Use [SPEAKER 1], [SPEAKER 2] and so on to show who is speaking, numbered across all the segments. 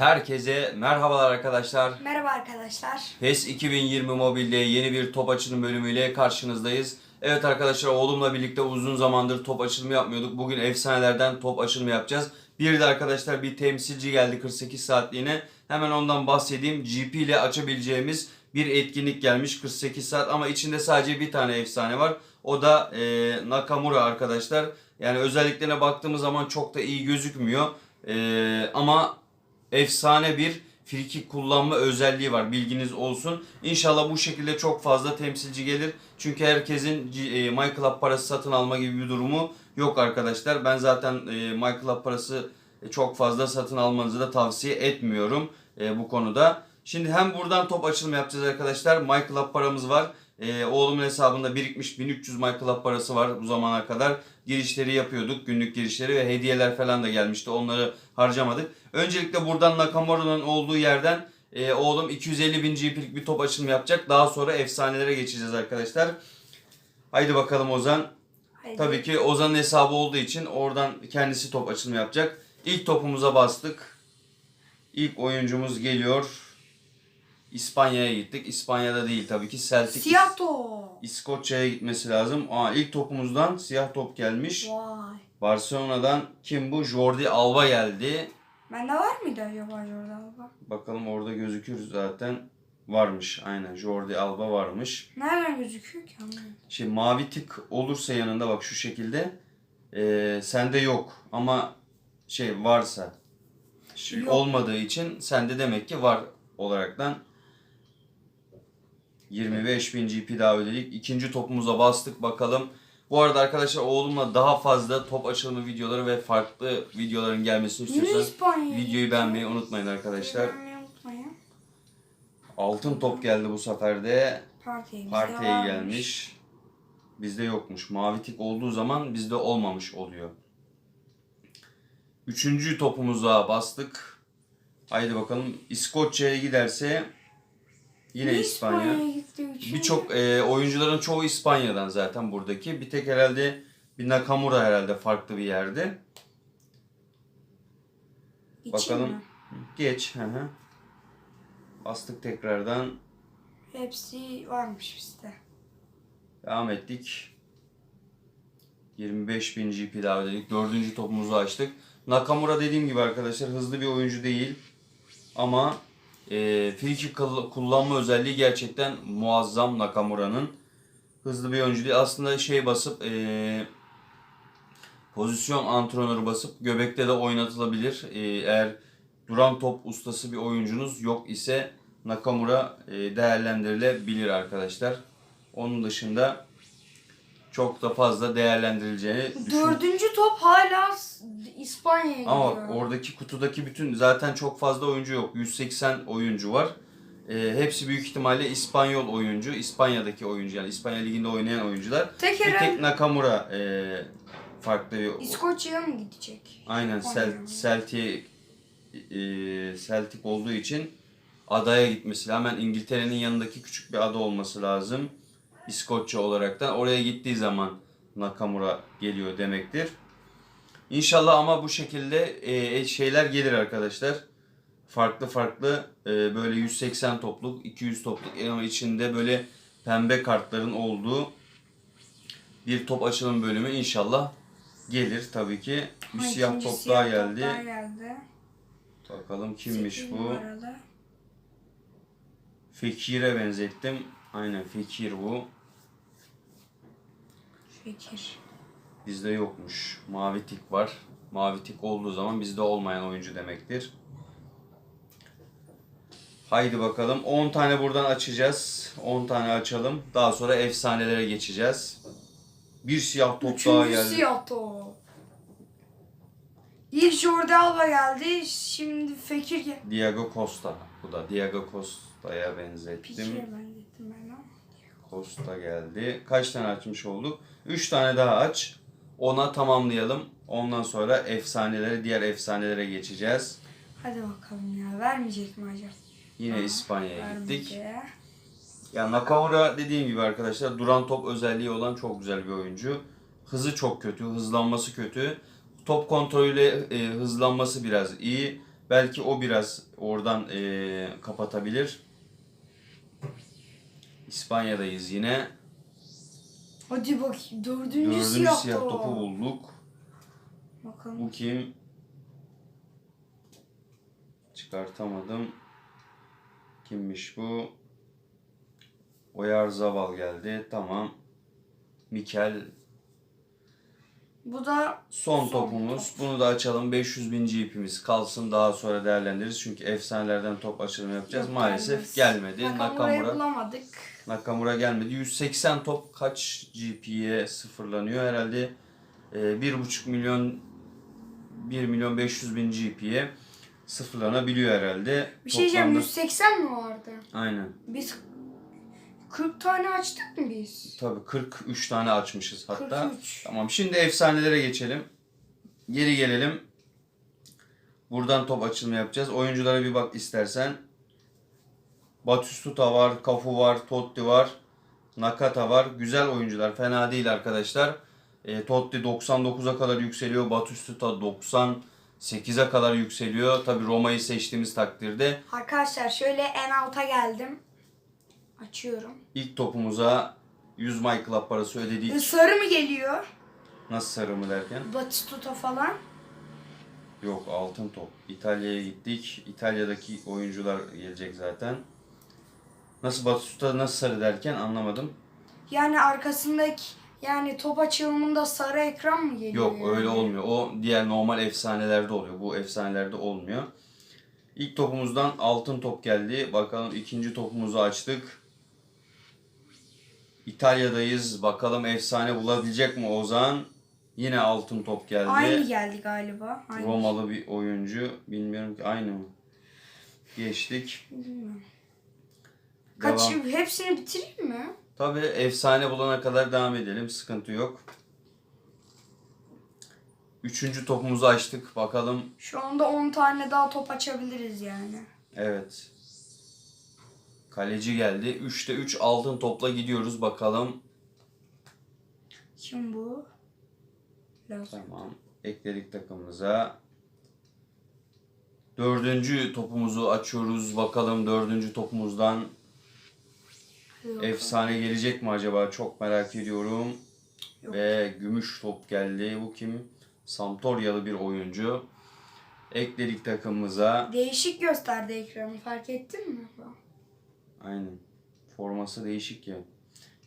[SPEAKER 1] Herkese merhabalar arkadaşlar.
[SPEAKER 2] Merhaba arkadaşlar.
[SPEAKER 1] PES 2020 Mobile'de yeni bir top açılım bölümüyle karşınızdayız. Evet arkadaşlar oğlumla birlikte uzun zamandır top açılımı yapmıyorduk. Bugün efsanelerden top açılımı yapacağız. Bir de arkadaşlar bir temsilci geldi 48 saatliğine. Hemen ondan bahsedeyim. GP ile açabileceğimiz bir etkinlik gelmiş 48 saat ama içinde sadece bir tane efsane var. O da e, Nakamura arkadaşlar. Yani özelliklerine baktığımız zaman çok da iyi gözükmüyor. E, ama efsane bir friki kullanma özelliği var. Bilginiz olsun. İnşallah bu şekilde çok fazla temsilci gelir. Çünkü herkesin e, MyClub parası satın alma gibi bir durumu yok arkadaşlar. Ben zaten e, MyClub parası çok fazla satın almanızı da tavsiye etmiyorum e, bu konuda. Şimdi hem buradan top açılımı yapacağız arkadaşlar. MyClub paramız var. E, oğlumun hesabında birikmiş 1300 MyClub parası var bu zamana kadar. Girişleri yapıyorduk. Günlük girişleri ve hediyeler falan da gelmişti. Onları harcamadık. Öncelikle buradan Nakamura'nın olduğu yerden e, oğlum 250 bin GP'lik bir top açılımı yapacak. Daha sonra efsanelere geçeceğiz arkadaşlar. Haydi bakalım Ozan.
[SPEAKER 2] Haydi.
[SPEAKER 1] Tabii ki Ozan'ın hesabı olduğu için oradan kendisi top açılımı yapacak. İlk topumuza bastık. İlk oyuncumuz geliyor. İspanya'ya gittik. İspanya'da değil tabii ki. Celtic
[SPEAKER 2] Siyah top.
[SPEAKER 1] İskoçya'ya gitmesi lazım. Aa, ilk topumuzdan siyah top gelmiş.
[SPEAKER 2] Vay.
[SPEAKER 1] Barcelona'dan kim bu? Jordi Alba geldi.
[SPEAKER 2] Bende var mıydı acaba orada? Bak.
[SPEAKER 1] Bakalım orada gözükür zaten. Varmış aynen. Jordi Alba varmış.
[SPEAKER 2] Nereden gözüküyor ki?
[SPEAKER 1] Şey mavi tık olursa yanında bak şu şekilde. Ee, sende yok ama şey varsa şey olmadığı için sende demek ki var olaraktan 25.000 GP daha ödedik. İkinci topumuza bastık bakalım. Bu arada arkadaşlar oğlumla daha fazla top açılımı videoları ve farklı videoların gelmesini istiyorsanız
[SPEAKER 2] İspanya.
[SPEAKER 1] videoyu beğenmeyi unutmayın arkadaşlar. Altın top geldi bu sefer de.
[SPEAKER 2] Partiye,
[SPEAKER 1] gelmiş. Bizde yokmuş. Mavi tik olduğu zaman bizde olmamış oluyor. Üçüncü topumuza bastık. Haydi bakalım. İskoçya'ya giderse yine
[SPEAKER 2] Niye
[SPEAKER 1] İspanya. Birçok e, oyuncuların çoğu İspanya'dan zaten buradaki. Bir tek herhalde bir Nakamura herhalde farklı bir yerde.
[SPEAKER 2] İçin
[SPEAKER 1] bakalım.
[SPEAKER 2] mi?
[SPEAKER 1] Geç. Hı hı. Bastık tekrardan.
[SPEAKER 2] Hepsi varmış bizde.
[SPEAKER 1] Devam ettik. 25.000 GP daha ödedik. Dördüncü topumuzu açtık. Nakamura dediğim gibi arkadaşlar hızlı bir oyuncu değil. Ama e, kick kıl- kullanma özelliği gerçekten muazzam Nakamura'nın. Hızlı bir oyuncu değil. Aslında şey basıp e, pozisyon antrenörü basıp göbekte de oynatılabilir. E, eğer duran top ustası bir oyuncunuz yok ise Nakamura e, değerlendirilebilir arkadaşlar. Onun dışında çok da fazla değerlendirileceğini düşünüyorum.
[SPEAKER 2] Dördüncü top hala İspanya'ya gidiyor.
[SPEAKER 1] Ama oradaki kutudaki bütün zaten çok fazla oyuncu yok. 180 oyuncu var. E, hepsi büyük ihtimalle İspanyol oyuncu. İspanya'daki oyuncu yani İspanya Ligi'nde oynayan oyuncular.
[SPEAKER 2] Tek
[SPEAKER 1] Bir tek Nakamura e, farklı bir...
[SPEAKER 2] İskoçya'ya mı gidecek?
[SPEAKER 1] Aynen
[SPEAKER 2] İspanya.
[SPEAKER 1] Cel- Celtic, e, Celtic olduğu için adaya gitmesi. Hemen İngiltere'nin yanındaki küçük bir ada olması lazım. İskoçya olaraktan. Oraya gittiği zaman Nakamura geliyor demektir. İnşallah ama bu şekilde e, şeyler gelir arkadaşlar. Farklı farklı e, böyle 180 topluk, 200 topluk ama içinde böyle pembe kartların olduğu bir top açılım bölümü inşallah gelir tabii ki. Bir
[SPEAKER 2] Ha,
[SPEAKER 1] siyah top
[SPEAKER 2] siyah
[SPEAKER 1] daha
[SPEAKER 2] top
[SPEAKER 1] geldi.
[SPEAKER 2] daha geldi.
[SPEAKER 1] Bakalım kimmiş bu?
[SPEAKER 2] numaralı.
[SPEAKER 1] Fekir'e benzettim. Aynen Fekir bu.
[SPEAKER 2] Fikir.
[SPEAKER 1] Bizde yokmuş. Mavi tik var. Mavi tik olduğu zaman bizde olmayan oyuncu demektir. Haydi bakalım. 10 tane buradan açacağız. 10 tane açalım. Daha sonra efsanelere geçeceğiz. Bir siyah top daha
[SPEAKER 2] Üçüncü
[SPEAKER 1] geldi.
[SPEAKER 2] siyah top. İlk Jordi Alba geldi. Şimdi Fekir geldi.
[SPEAKER 1] Diego Costa. Bu da Diego Costa'ya
[SPEAKER 2] Fikir'e
[SPEAKER 1] benzettim.
[SPEAKER 2] benzettim ben.
[SPEAKER 1] Costa geldi. Kaç tane açmış olduk? 3 tane daha aç. Ona tamamlayalım. Ondan sonra efsanelere, diğer efsanelere geçeceğiz.
[SPEAKER 2] Hadi bakalım ya. Vermeyecek mi acaba?
[SPEAKER 1] Yine İspanya'ya gittik. Ya Nakamura dediğim gibi arkadaşlar duran top özelliği olan çok güzel bir oyuncu. Hızı çok kötü, hızlanması kötü. Top kontrolüyle e, hızlanması biraz iyi. Belki o biraz oradan eee, kapatabilir. İspanya'dayız yine.
[SPEAKER 2] Hadi bakayım. Dördüncü,
[SPEAKER 1] Dördüncü
[SPEAKER 2] siyah,
[SPEAKER 1] siyah
[SPEAKER 2] top.
[SPEAKER 1] topu bulduk.
[SPEAKER 2] Bakalım.
[SPEAKER 1] Bu kim? Çıkartamadım. Kimmiş bu? Oyarzabal geldi. Tamam. Mikel
[SPEAKER 2] Bu da
[SPEAKER 1] Son,
[SPEAKER 2] Son
[SPEAKER 1] topumuz. Bunu da açalım. 500 bin GP'miz kalsın. Daha sonra değerlendiririz. Çünkü efsanelerden top açılımı yapacağız.
[SPEAKER 2] Yok,
[SPEAKER 1] Maalesef
[SPEAKER 2] gelmez.
[SPEAKER 1] gelmedi.
[SPEAKER 2] Nakamura'yı
[SPEAKER 1] Nakamura,
[SPEAKER 2] bulamadık.
[SPEAKER 1] Nakamura gelmedi. 180 top kaç GP'ye sıfırlanıyor? Herhalde e, 1,5 milyon 1 milyon 500 bin GP'ye sıfırlanabiliyor herhalde.
[SPEAKER 2] Bir şey diyeceğim.
[SPEAKER 1] Toplamda-
[SPEAKER 2] 180 mi vardı?
[SPEAKER 1] Aynen.
[SPEAKER 2] Biz 40 tane açtık mı biz?
[SPEAKER 1] Tabii 43 tane açmışız hatta.
[SPEAKER 2] 43.
[SPEAKER 1] Tamam şimdi efsanelere geçelim. Geri gelelim. Buradan top açılımı yapacağız. Oyunculara bir bak istersen. Batistuta var, Cafu var, Totti var, Nakata var. Güzel oyuncular. Fena değil arkadaşlar. E, Totti 99'a kadar yükseliyor. Batistuta 98'e kadar yükseliyor. Tabi Roma'yı seçtiğimiz takdirde
[SPEAKER 2] Arkadaşlar şöyle en alta geldim. Açıyorum.
[SPEAKER 1] ilk topumuza 100 My Club parası ödedik.
[SPEAKER 2] E, Sarı mı geliyor?
[SPEAKER 1] Nasıl sarı mı derken?
[SPEAKER 2] Batistuta falan.
[SPEAKER 1] Yok altın top. İtalya'ya gittik. İtalya'daki oyuncular gelecek zaten. Nasıl Batistuta nasıl sarı derken anlamadım.
[SPEAKER 2] Yani arkasındaki yani top açılımında sarı ekran mı geliyor?
[SPEAKER 1] Yok
[SPEAKER 2] yani?
[SPEAKER 1] öyle olmuyor. O diğer normal efsanelerde oluyor. Bu efsanelerde olmuyor. İlk topumuzdan altın top geldi. Bakalım ikinci topumuzu açtık. İtalya'dayız. Bakalım efsane bulabilecek mi Ozan? Yine altın top geldi.
[SPEAKER 2] Aynı geldi galiba. Aynı.
[SPEAKER 1] Romalı bir oyuncu. Bilmiyorum ki aynı mı? Geçtik.
[SPEAKER 2] Bilmiyorum. Kaç,
[SPEAKER 1] Devam.
[SPEAKER 2] hepsini bitireyim mi?
[SPEAKER 1] Tabii efsane bulana kadar devam edelim. Sıkıntı yok. Üçüncü topumuzu açtık. Bakalım.
[SPEAKER 2] Şu anda 10 tane daha top açabiliriz yani.
[SPEAKER 1] Evet. Kaleci geldi. 3'te 3 altın topla gidiyoruz. Bakalım.
[SPEAKER 2] Kim bu? Lazım.
[SPEAKER 1] Tamam. Ekledik takımımıza. Dördüncü topumuzu açıyoruz. Bakalım dördüncü topumuzdan
[SPEAKER 2] Yok.
[SPEAKER 1] efsane gelecek mi acaba? Çok merak ediyorum.
[SPEAKER 2] Yok.
[SPEAKER 1] Ve gümüş top geldi. Bu kim? Sampdoria'lı bir oyuncu. Ekledik takımımıza.
[SPEAKER 2] Değişik gösterdi ekranı fark ettin mi?
[SPEAKER 1] Aynen. Forması değişik ya.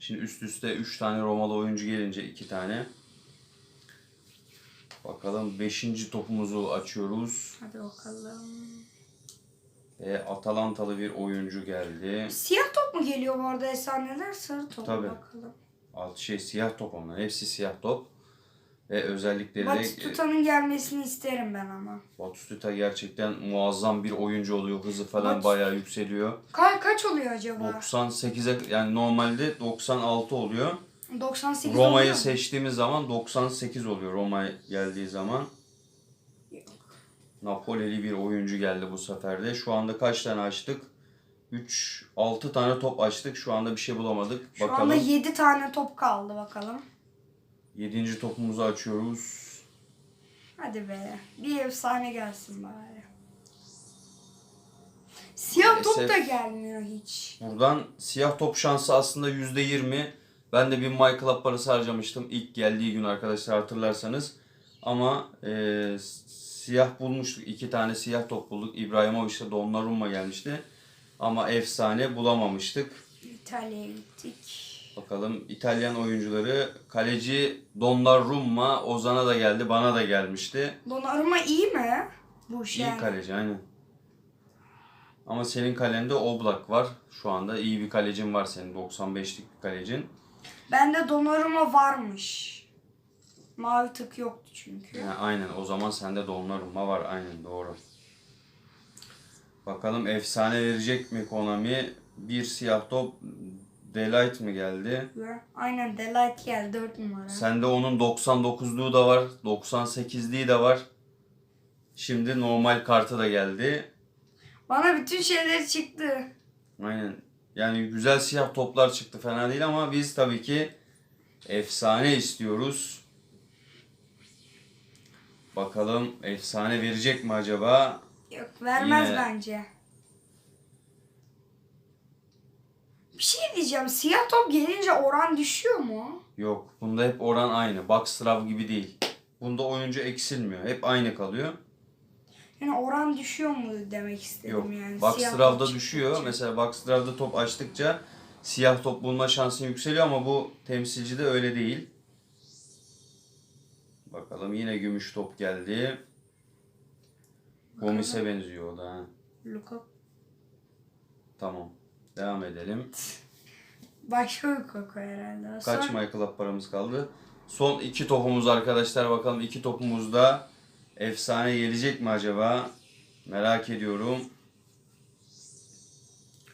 [SPEAKER 1] Şimdi üst üste 3 tane Romalı oyuncu gelince 2 tane. Bakalım 5. topumuzu açıyoruz.
[SPEAKER 2] Hadi bakalım.
[SPEAKER 1] Ve Atalantalı bir oyuncu geldi.
[SPEAKER 2] Siyah top mu geliyor bu arada efsaneler? Sarı top
[SPEAKER 1] Tabii.
[SPEAKER 2] bakalım.
[SPEAKER 1] Alt şey siyah top onlar. Hepsi siyah top. Ve özellikleri
[SPEAKER 2] Batistuta'nın gelmesini isterim ben ama.
[SPEAKER 1] Batistuta gerçekten muazzam bir oyuncu oluyor. Hızı falan
[SPEAKER 2] Batist-
[SPEAKER 1] bayağı yükseliyor.
[SPEAKER 2] Ka kaç oluyor acaba?
[SPEAKER 1] 98'e yani normalde 96 oluyor.
[SPEAKER 2] 98
[SPEAKER 1] Roma'yı seçtiğimiz zaman 98 oluyor Roma geldiği zaman.
[SPEAKER 2] Yok.
[SPEAKER 1] Napoli'li bir oyuncu geldi bu sefer de. Şu anda kaç tane açtık? 3 6 tane top açtık. Şu anda bir şey bulamadık.
[SPEAKER 2] Şu
[SPEAKER 1] Bakalım.
[SPEAKER 2] anda 7 tane top kaldı bakalım.
[SPEAKER 1] 7. topumuzu açıyoruz.
[SPEAKER 2] Hadi be. Bir efsane gelsin bari. Siyah top
[SPEAKER 1] Maalesef.
[SPEAKER 2] da gelmiyor hiç.
[SPEAKER 1] Buradan siyah top şansı aslında %20. Ben de bir My Club parası harcamıştım ilk geldiği gün arkadaşlar hatırlarsanız. Ama e, siyah bulmuştuk. iki tane siyah top bulduk. İbrahimovic'le Donnarumma gelmişti. Ama efsane bulamamıştık.
[SPEAKER 2] İtalya'ya gittik.
[SPEAKER 1] Bakalım İtalyan oyuncuları kaleci Donnarumma Ozan'a da geldi bana da gelmişti.
[SPEAKER 2] Donnarumma iyi mi? Bu şey.
[SPEAKER 1] İyi kaleci aynen. Ama senin kalende Oblak var. Şu anda iyi bir kalecin var senin 95'lik bir kalecin.
[SPEAKER 2] Bende Donnarumma varmış. Mavi tık yoktu çünkü.
[SPEAKER 1] Yani aynen o zaman sende Donnarumma var aynen doğru. Bakalım efsane verecek mi Konami? Bir siyah top Delight mi geldi?
[SPEAKER 2] Aynen Delight geldi 4 numara.
[SPEAKER 1] Sende onun 99'luğu da var, 98'liği de var. Şimdi normal kartı da geldi.
[SPEAKER 2] Bana bütün şeyler çıktı.
[SPEAKER 1] Aynen. Yani güzel siyah toplar çıktı fena değil ama biz tabii ki efsane istiyoruz. Bakalım efsane verecek mi acaba?
[SPEAKER 2] Yok vermez
[SPEAKER 1] Yine-
[SPEAKER 2] bence. Bir şey diyeceğim. Siyah top gelince oran düşüyor mu?
[SPEAKER 1] Yok. Bunda hep oran aynı. Box Trav gibi değil. Bunda oyuncu eksilmiyor. Hep aynı kalıyor.
[SPEAKER 2] Yani oran düşüyor mu demek istedim
[SPEAKER 1] Yok.
[SPEAKER 2] yani.
[SPEAKER 1] Box
[SPEAKER 2] Siyah
[SPEAKER 1] Trav'da
[SPEAKER 2] top
[SPEAKER 1] düşüyor.
[SPEAKER 2] çıktıkça.
[SPEAKER 1] Mesela Box Trav'da top açtıkça siyah top bulma şansın yükseliyor ama bu temsilcide öyle değil. Bakalım yine gümüş top geldi. Gomis'e benziyor o da. ha.
[SPEAKER 2] Luka
[SPEAKER 1] Tamam. Devam edelim.
[SPEAKER 2] başka bir koku herhalde.
[SPEAKER 1] Kaç
[SPEAKER 2] Sonra-
[SPEAKER 1] Michael Up paramız kaldı? Son iki topumuz arkadaşlar. Bakalım iki topumuzda efsane gelecek mi acaba? Merak ediyorum.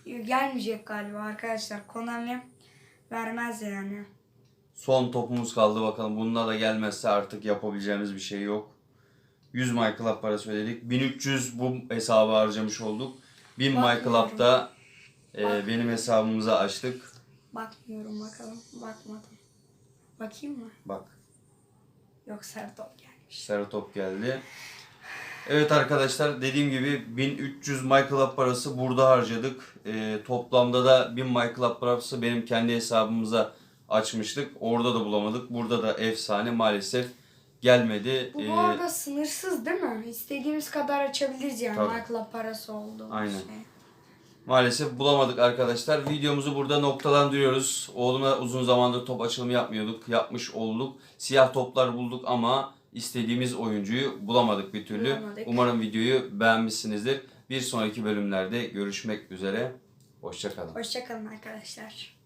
[SPEAKER 2] Gelmeyecek galiba arkadaşlar. Konami vermez yani.
[SPEAKER 1] Son topumuz kaldı bakalım. Bunda da gelmezse artık yapabileceğimiz bir şey yok. 100 Michael Up parası ödedik. 1300 bu hesabı harcamış olduk. 1000 Michael
[SPEAKER 2] Bakmıyorum.
[SPEAKER 1] Up'da e, benim hesabımıza açtık.
[SPEAKER 2] Bakmıyorum bakalım. Bakmadım. Bakayım mı?
[SPEAKER 1] Bak
[SPEAKER 2] Yok Sertop gelmiş.
[SPEAKER 1] sarı top geldi. Evet arkadaşlar dediğim gibi 1300 Michael Up parası burada harcadık. E, toplamda da 1000 Michael Up parası benim kendi hesabımıza açmıştık. Orada da bulamadık. Burada da efsane maalesef gelmedi.
[SPEAKER 2] Bu
[SPEAKER 1] E,
[SPEAKER 2] bu arada sınırsız değil mi? İstediğimiz kadar açabiliriz yani.
[SPEAKER 1] Tabii.
[SPEAKER 2] Michael'a parası oldu.
[SPEAKER 1] Aynen.
[SPEAKER 2] Şey.
[SPEAKER 1] Maalesef bulamadık arkadaşlar. Videomuzu burada noktalandırıyoruz. Oğlumla uzun zamandır top açılımı yapmıyorduk. Yapmış olduk. Siyah toplar bulduk ama istediğimiz oyuncuyu bulamadık bir türlü.
[SPEAKER 2] Bulamadık.
[SPEAKER 1] Umarım videoyu beğenmişsinizdir. Bir sonraki bölümlerde görüşmek üzere. Hoşçakalın.
[SPEAKER 2] Hoşçakalın arkadaşlar.